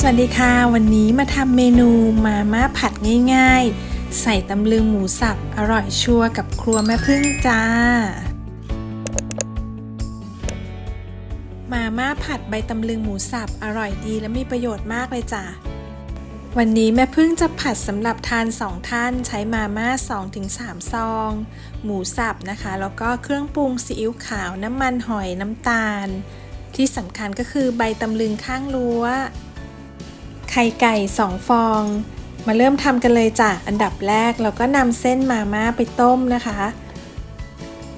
สวัสดีค่ะ วันนี้มาทำเมนูมาม่าผัดง่ายๆ ใส่ตำลึงหมูสับอร่อยชัวร์กับครัวแม่พึ่งจ้า มาม่าผัดใบตำลึงหมูสับอร่อยดีและมีประโยชน์มากเลยจ้ะวันนี้แม่พึ่งจะผัดสำหรับทาน 2 ท่านใช้มาม่า 2-3 ซอง หมูสับนะคะ แล้วก็เครื่องปรุงซีอิ๊วขาวน้ำมันหอยน้ำตาล ที่สำคัญก็คือใบตำลึงข้างรั้ว ข่ไก่ 2 ฟอง มาเริ่มทำกันเลยจ้ะอันดับแรกเราก็นำเส้นมาม่าไปต้มนะคะ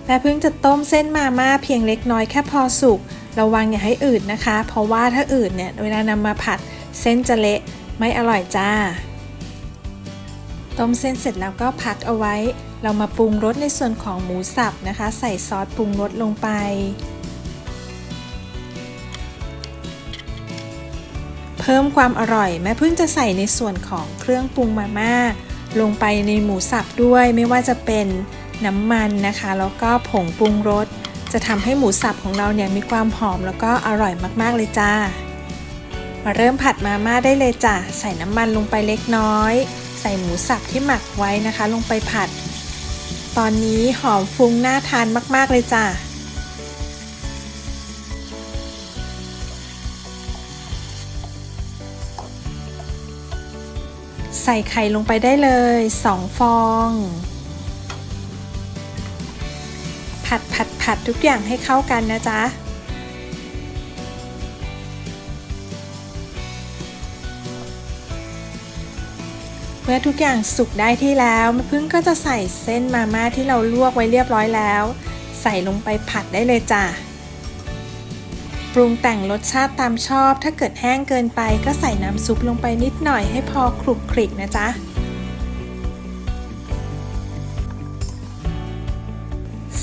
แม่เพิ่งจะต้มเส้นมาม่าเพียงเล็กน้อยแค่พอสุกระวังอย่าให้อืดนะคะ เพราะว่าถ้าอืดเนี่ยเวลานำมาผัดเส้นจะเละไม่อร่อยจ้า ต้มเส้นเสร็จแล้วก็พักเอาไว้ เรามาปรุงรสในส่วนของหมูสับนะคะ ใส่ซอสปรุงรสลงไป เพิ่มความอร่อยแม่พึ่งจะใส่ในส่วนของเครื่องปรุงมาม่า ลงไปในหมูสับด้วยไม่ว่าจะเป็นน้ำมันนะคะ แล้วก็ผงปรุงรสจะทำให้หมูสับของเราเนี่ยมีความหอมแล้วก็อร่อยมากๆเลยจ้า มาเริ่มผัดมาม่าได้เลยจ้ะใส่น้ำมันลงไปเล็กน้อย ใส่หมูสับที่หมักไว้นะคะ ลงไปผัด ตอนนี้หอมฟุ้งน่าทานมากๆเลยจ้ะ ใส่ไข่ลงไปได้เลย 2 ฟอง ผัดผัดผัดทุกอย่างให้เข้ากันนะจ๊ะเมื่อทุกอย่างสุกได้ที่แล้วม่พึ่งก็จะใส่เส้นมาม่าที่เราลวกไว้เรียบร้อยแล้ว ใส่ลงไปผัดได้เลยจ้ะ ปรุงแต่งรสชาติตามชอบ ถ้าเกิดแห้งเกินไปก็ใส่น้ำซุปลงไปนิดหน่อยให้พอคลุกคลิกนะจ๊ะ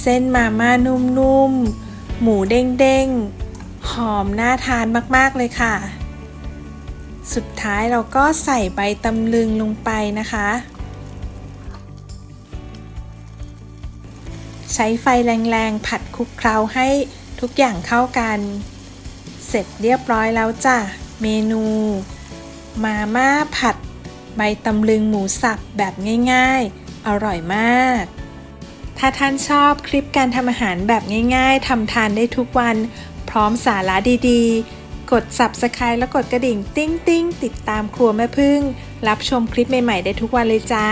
เส้นมาม่านุ่มๆ หมูเด้งๆ หอมน่าทานมากๆเลยค่ะ สุดท้ายเราก็ใส่ใบตำลึงลงไปนะคะ ใช้ไฟแรงๆ ผัดคลุกเคล้าให้ทุกอย่างเข้ากัน เสร็จเรียบร้อยแล้วจ้ะ เมนู มาม่าผัด ใบตำลึงหมูสับแบบง่ายๆ อร่อยมาก ถ้าท่านชอบคลิปการทำอาหารแบบง่ายๆทำทานได้ทุกวัน พร้อมสาระดีๆ กด Subscribe แล้วกดกระดิ่ง ติ้งๆติดตามครัวแม่พึ่ง รับชมคลิปใหม่ๆ ได้ทุกวันเลยจ้า